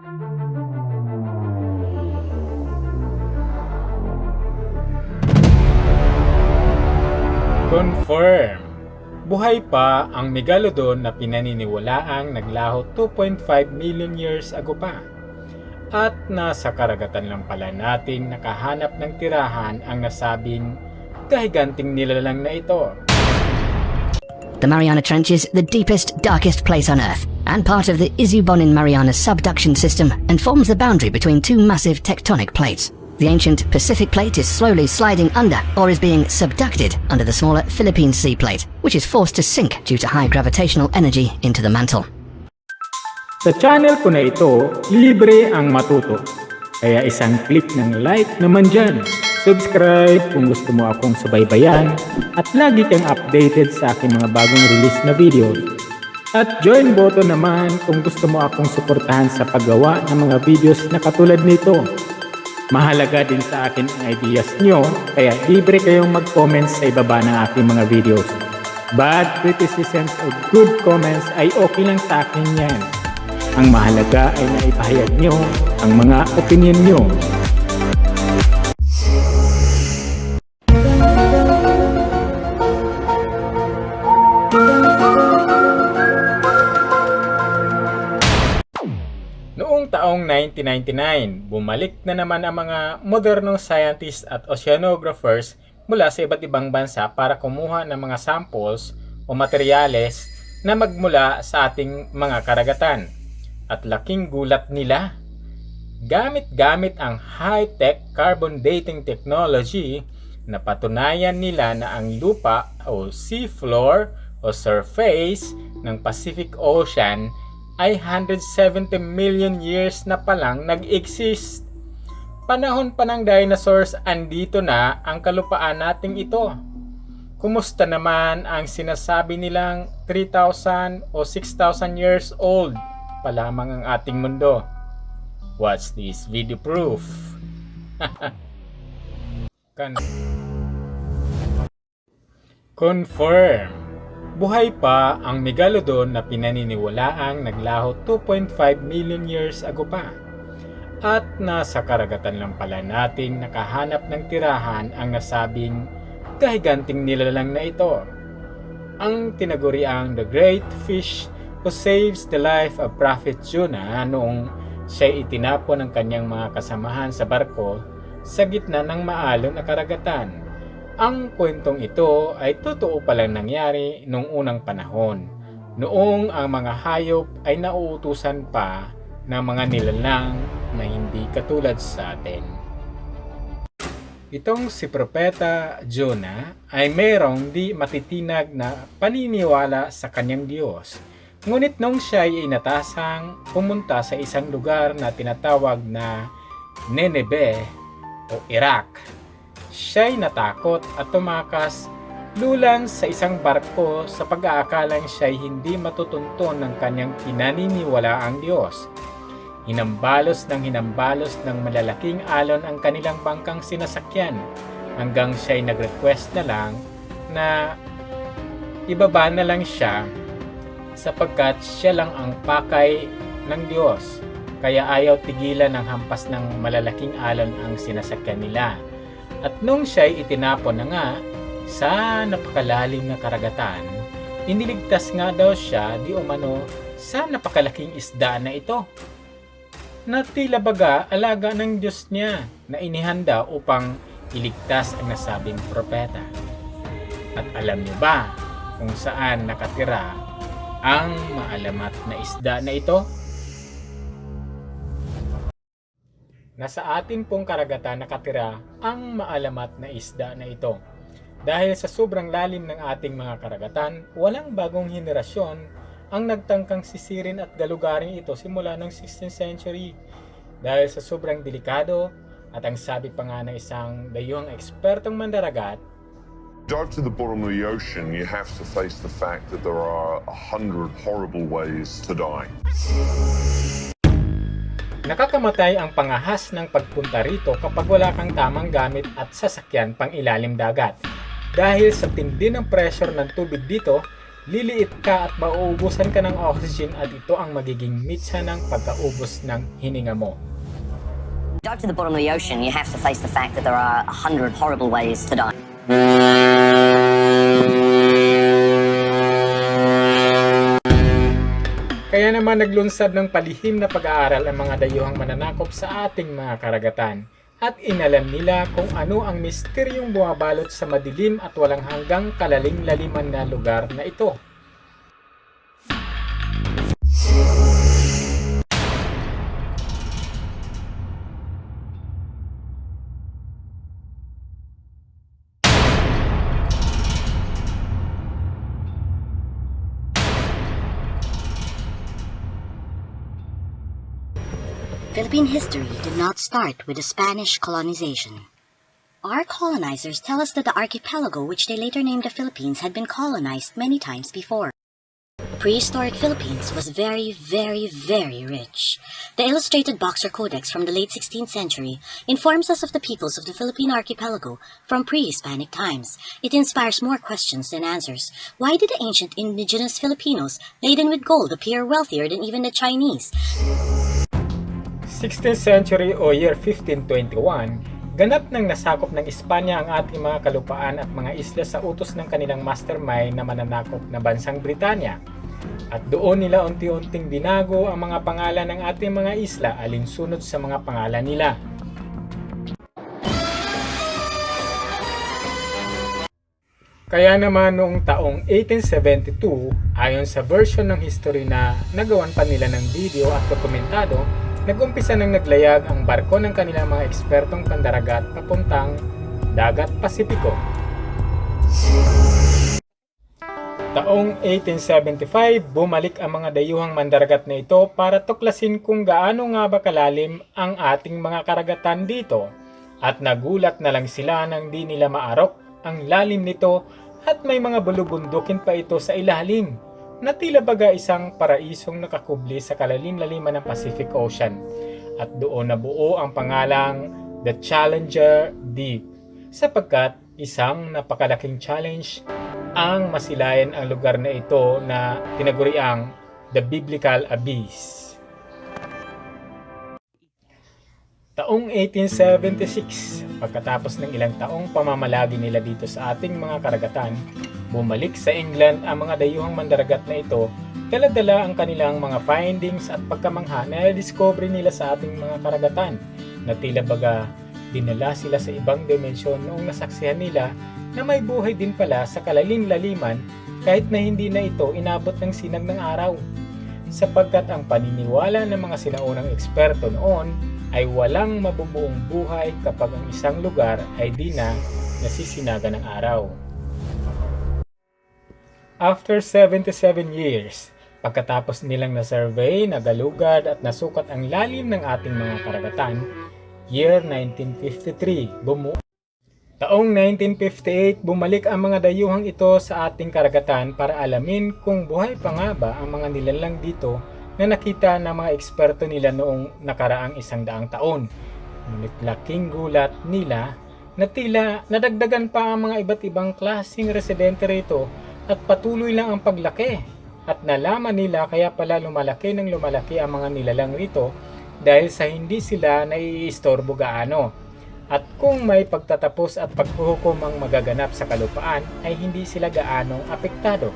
Confirm! Buhay pa ang Megalodon na pinaniniwalaang naglaho 2.5 million years ago pa. At nasa karagatan lang pala natin nakahanap ng tirahan ang nasabing kahiganting nilalang na ito. The Mariana Trench is the deepest, darkest place on Earth, and part of the Izubonin Mariana subduction system, and forms the boundary between two massive tectonic plates. The ancient Pacific plate is slowly sliding under, or is being subducted under the smaller Philippine Sea plate, which is forced to sink due to high gravitational energy into the mantle. Sa channel ko na ito, libre ang matuto. Kaya isang click ng like naman dyan. Subscribe kung gusto mo akong subaybayan at lagi kang updated sa aking mga bagong release na video. At join button naman kung gusto mo akong suportahan sa paggawa ng mga videos na katulad nito. Mahalaga din sa akin ang ideas nyo, kaya libre kayong mag-comment sa ibaba ng aking mga videos. Bad criticisms or good comments ay okay lang sa akin yan. Ang mahalaga ay naipahayag nyo ang mga opinion nyo. Taong 1999, bumalik na naman ang mga modernong scientists at oceanographers mula sa iba't ibang bansa para kumuha ng mga samples o materyales na magmula sa ating mga karagatan. At laking gulat nila, gamit-gamit ang high-tech carbon dating technology, napatunayan nila na ang lupa o seafloor o surface ng Pacific Ocean ay 170 million years na palang nag-exist. Panahon pa ng dinosaurs, andito na ang kalupaan nating ito. Kumusta naman ang sinasabi nilang 3,000 o 6,000 years old pa lamang ang ating mundo? Watch this video proof. Confirm. Buhay pa ang Megalodon na pinaniniwalaang naglaho 2.5 million years ago pa. At nasa karagatan lang pala natin nakahanap ng tirahan ang nasabing kahiganting nilalang na ito. Ang tinaguriang The Great Fish who saves the life of Prophet Jonah noong siya itinapon ng kanyang mga kasamahan sa barko sa gitna ng maalon na karagatan. Ang kwentong ito ay totoo palang nangyari noong unang panahon, noong ang mga hayop ay nauutusan pa ng mga nilalang na hindi katulad sa atin. Itong si Propeta Jonah ay mayroong di matitinag na paniniwala sa kanyang Diyos. Ngunit nung siya ay inatasang pumunta sa isang lugar na tinatawag na Nineveh o Iraq, siya'y natakot at tumakas lulan sa isang barko sa pag-aakalang siya'y hindi matutunton ng kanyang pinaniniwalaang Diyos. Hinambalos ng hinambalos ng malalaking alon ang kanilang bangkang sinasakyan hanggang siya'y nag-request na lang na ibaba na lang siya sapagkat siya lang ang pakay ng Diyos. Kaya ayaw tigilan ng hampas ng malalaking alon ang sinasakyan nila. At nung siya'y itinapon na nga sa napakalalim na karagatan, iniligtas nga daw siya di umano sa napakalaking isda na ito. Na tila baga alaga ng Diyos niya na inihanda upang iligtas ang nasabing propeta. At alam niyo ba kung saan nakatira ang maalamat na isda na ito? Nasa atin pong karagatan nakatira ang maalamat na isda na ito. Dahil sa sobrang lalim ng ating mga karagatan, walang bagong henerasyon ang nagtangkang sisirin at galugarin ito simula ng 16th century. Dahil sa sobrang delikado at ang sabi pa nga ng isang dayuhang ekspertong mandaragat, Dive to the bottom of the ocean, you have to face the fact that there are a hundred horrible ways to die. Nakakamatay ang pangahas ng pagpunta rito kapag wala kang tamang gamit at sasakyan pang ilalim dagat. Dahil sa tindi ng pressure ng tubig dito, liliit ka at mauubusan ka ng oxygen at ito ang magiging mitsa ng pagkaubos ng hininga mo. Dive to the bottom of the ocean, you have to face the fact that there are a hundred horrible ways to die. Kaya naman naglunsad ng palihim na pag-aaral ang mga dayuhang mananakop sa ating mga karagatan at inalam nila kung ano ang misteryong bumabalot sa madilim at walang hanggang kalaling-laliman na lugar na ito. Philippine history did not start with the Spanish colonization. Our colonizers tell us that the archipelago, which they later named the Philippines, had been colonized many times before. Prehistoric Philippines was very, very, very rich. The Illustrated Boxer Codex from the late 16th century informs us of the peoples of the Philippine archipelago from pre-Hispanic times. It inspires more questions than answers. Why did the ancient indigenous Filipinos, laden with gold, appear wealthier than even the Chinese? 16th century o year 1521, ganap nang nasakop ng Espanya ang ating mga kalupaan at mga isla sa utos ng kanilang mastermind na mananakop na bansang Britanya. At doon nila unti-unting binago ang mga pangalan ng ating mga isla alinsunod sa mga pangalan nila. Kaya naman noong taong 1872, ayon sa version ng history na nagawan pa nila ng video at dokumentado, nagumpisa nang naglayag ang barko ng kanilang mga ekspertong pandaragat papuntang Dagat Pasipiko. Taong 1875, bumalik ang mga dayuhang mandaragat na ito para tuklasin kung gaano nga ba kalalim ang ating mga karagatan dito. At nagulat na lang sila nang di nila maarok ang lalim nito at may mga bulubundukin pa ito sa ilalim na tila baga isang paraisong nakakubli sa kalalim-laliman ng Pacific Ocean. At doon nabuo ang pangalang The Challenger Deep sapagkat isang napakalaking challenge ang masilayan ang lugar na ito na tinaguriang The Biblical Abyss. Taong 1876, pagkatapos ng ilang taong pamamalagi nila dito sa ating mga karagatan, bumalik sa England ang mga dayuhang mandaragat na ito, dala-dala ang kanilang mga findings at pagkamangha na discovery nila sa ating mga karagatan, na tila baga dinala sila sa ibang dimensyon noong nasaksihan nila na may buhay din pala sa kalalim-laliman kahit na hindi na ito inabot ng sinag ng araw. Sapagkat ang paniniwala ng mga sinaunang eksperto noon ay walang mabubuong buhay kapag ang isang lugar ay di na nasisinaga ng araw. After 77 years, pagkatapos nilang na-survey, nagalugad at nasukat ang lalim ng ating mga karagatan, year 1953, bumu Taong 1958, bumalik ang mga dayuhang ito sa ating karagatan para alamin kung buhay pa nga ba ang mga nilalang dito na nakita ng mga eksperto nila noong nakaraang isang daang taon. Ngunit laking gulat nila na tila nadagdagan pa ang mga iba't ibang klaseng residente rito at patuloy lang ang paglaki. At nalaman nila kaya pala lumalaki ng lumalaki ang mga nilalang rito dahil sa hindi sila naiistorbo gaano. At kung may pagtatapos at paghuhukom ang magaganap sa kalupaan ay hindi sila gaanong apektado.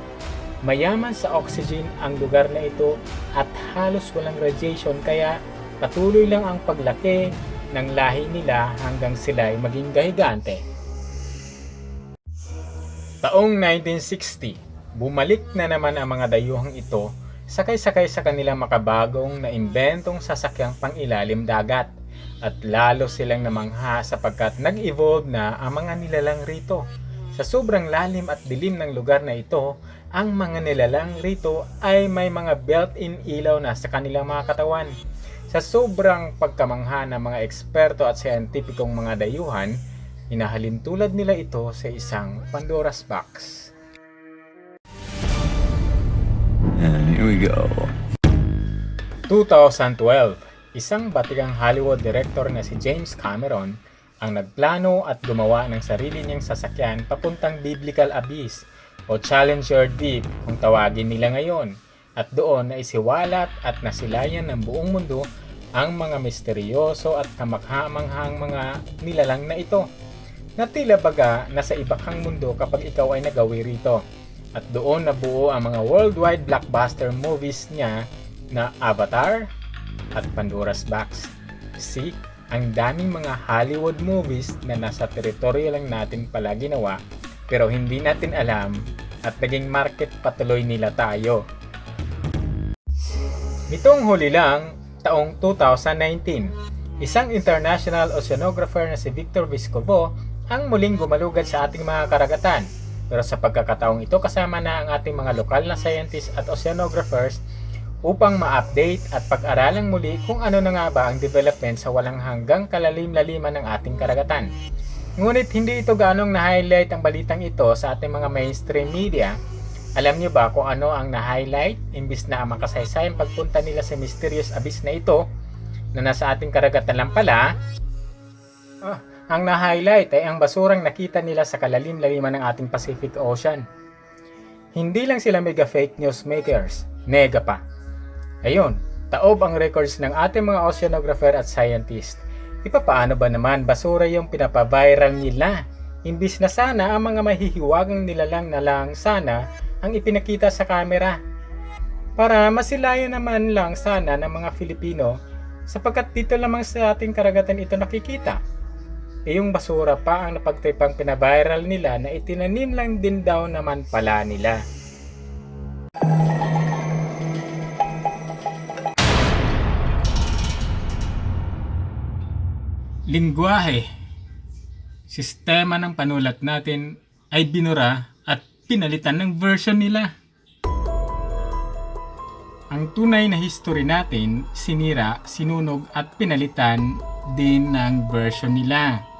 Mayaman sa oxygen ang lugar na ito at halos walang radiation kaya patuloy lang ang paglaki ng lahi nila hanggang sila ay maging gahigante. Taong 1960, bumalik na naman ang mga dayuhang ito sakay-sakay sa kanilang makabagong na imbentong sasakyang pangilalim dagat at lalo silang namangha sapagkat nag-evolve na ang mga nilalang rito. Sa sobrang lalim at dilim ng lugar na ito, ang mga nilalang rito ay may mga built-in ilaw na sa kanilang mga katawan. Sa sobrang pagkamangha ng mga eksperto at siyentipikong mga dayuhan, hinahalin tulad nila ito sa isang Pandora's box. And here we go. 2012, isang batikang Hollywood director na si James Cameron ang nagplano at gumawa ng sarili niyang sasakyan papuntang Biblical Abyss o Challenger Deep kung tawagin nila ngayon. At doon na isiwalat at nasilayan ng buong mundo ang mga misteryoso at kamakhamanghang mga nilalang na ito na tila baga nasa iba kang mundo kapag ikaw ay nagawi rito. At doon nabuo ang mga worldwide blockbuster movies niya na Avatar at Pandora's Box. See, ang daming mga Hollywood movies na nasa teritoryo lang natin pala ginawa pero hindi natin alam at naging market patuloy nila tayo. Nitong huli lang, taong 2019, isang international oceanographer na si Victor Vescovo ang muling gumalugad sa ating mga karagatan. Pero sa pagkakataong ito kasama na ang ating mga lokal na scientists at oceanographers upang ma-update at pag-aralang muli kung ano na nga ba ang development sa walang hanggang kalalim-laliman ng ating karagatan. Ngunit hindi ito ganong na-highlight ang balitang ito sa ating mga mainstream media. Alam niyo ba kung ano ang na-highlight imbis na ang makasaysayang pagpunta nila sa mysterious abyss na ito na nasa ating karagatan lang pala? Ang na-highlight ay ang basurang nakita nila sa kalalim-laliman ng ating Pacific Ocean. Hindi lang sila mega fake news makers, nega pa. Ayun, taob ang records ng ating mga oceanographer at scientist. Ipapaano ba naman basura yung pinapaviral nila? Imbis na sana ang mga mahihiwagang nilalang na lang sana ang ipinakita sa kamera. Para masilayan naman lang sana ng mga Filipino sapagkat dito lamang sa ating karagatan ito nakikita. E yung basura pa ang napagtripang pinaviral nila na itinanim lang din daw naman pala nila. Lingwahe Sistema ng panulat natin ay binura at pinalitan ng version nila. Ang tunay na history natin sinira, sinunog at pinalitan din ng version nila.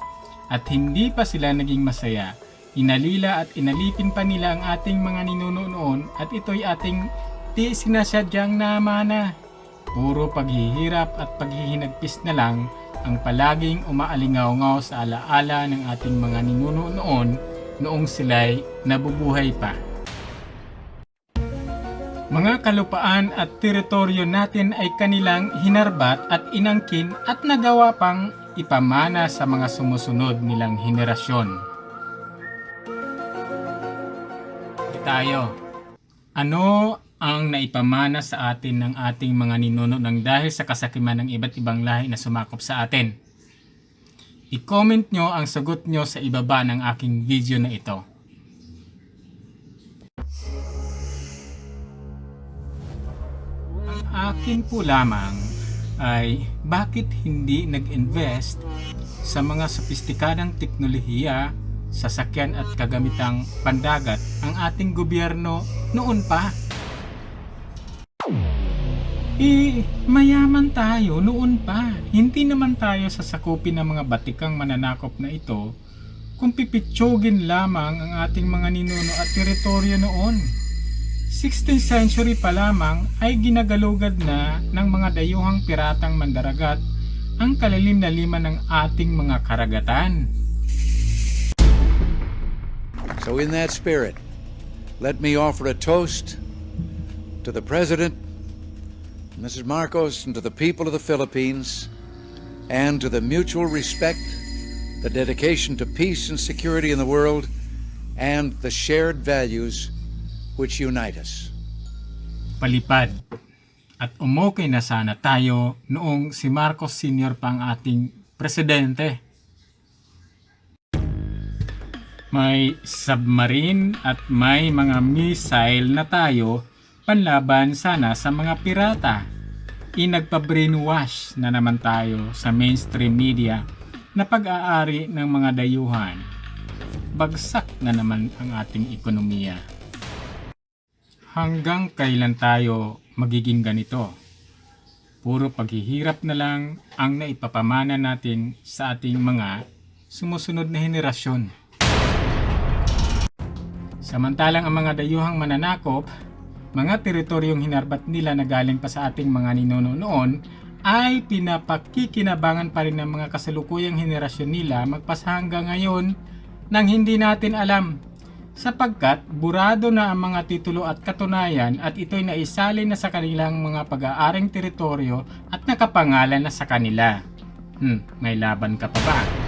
At hindi pa sila naging masaya. Inalila at inalipin pa nila ang ating mga ninuno noon at ito'y ating di sinasadyang namana. Puro paghihirap at paghihinagpis na lang ang palaging umaalingaw sa alaala ng ating mga ninuno noon noong sila'y nabubuhay pa. Mga kalupaan at teritoryo natin ay kanilang hinarbat at inangkin at nagawa pang ipamana sa mga sumusunod nilang henerasyon. Tayo. Ano ang naipamana sa atin ng ating mga ninuno ng dahil sa kasakiman ng iba't ibang lahi na sumakop sa atin? I-comment nyo ang sagot nyo sa ibaba ng aking video na ito. Ang akin po lamang ay bakit hindi nag-invest sa mga sopistikadang teknolohiya, sasakyan at kagamitang pandagat ang ating gobyerno noon pa? Eh, mayaman tayo noon pa. Hindi naman tayo sasakupin ng mga batikang mananakop na ito kung pipitsugin lamang ang ating mga ninuno at teritoryo noon. 16th century pa lamang ay ginagalugad na ng mga dayuhang piratang mandaragat ang kalalim na lima ng ating mga karagatan. So, in that spirit, let me offer a toast to the President, Mrs. Marcos, and to the people of the Philippines, and to the mutual respect, the dedication to peace and security in the world, and the shared values which unite us. palipad. At umokay na sana tayo noong si Marcos Sr. pa ang ating presidente. May submarine at may mga missile na tayo panlaban sana sa mga pirata. Inagpa-brainwash na naman tayo sa mainstream media na pag-aari ng mga dayuhan. Bagsak na naman ang ating ekonomiya hanggang kailan tayo magiging ganito? Puro paghihirap na lang ang naipapamana natin sa ating mga sumusunod na henerasyon. Samantalang ang mga dayuhang mananakop, mga teritoryong hinarbat nila na galing pa sa ating mga ninuno noon, ay pinapakikinabangan pa rin ng mga kasalukuyang henerasyon nila magpas hanggang ngayon nang hindi natin alam sapagkat burado na ang mga titulo at katunayan at ito'y naisalin na sa kanilang mga pag-aaring teritoryo at nakapangalan na sa kanila. Hmm, may laban ka pa ba?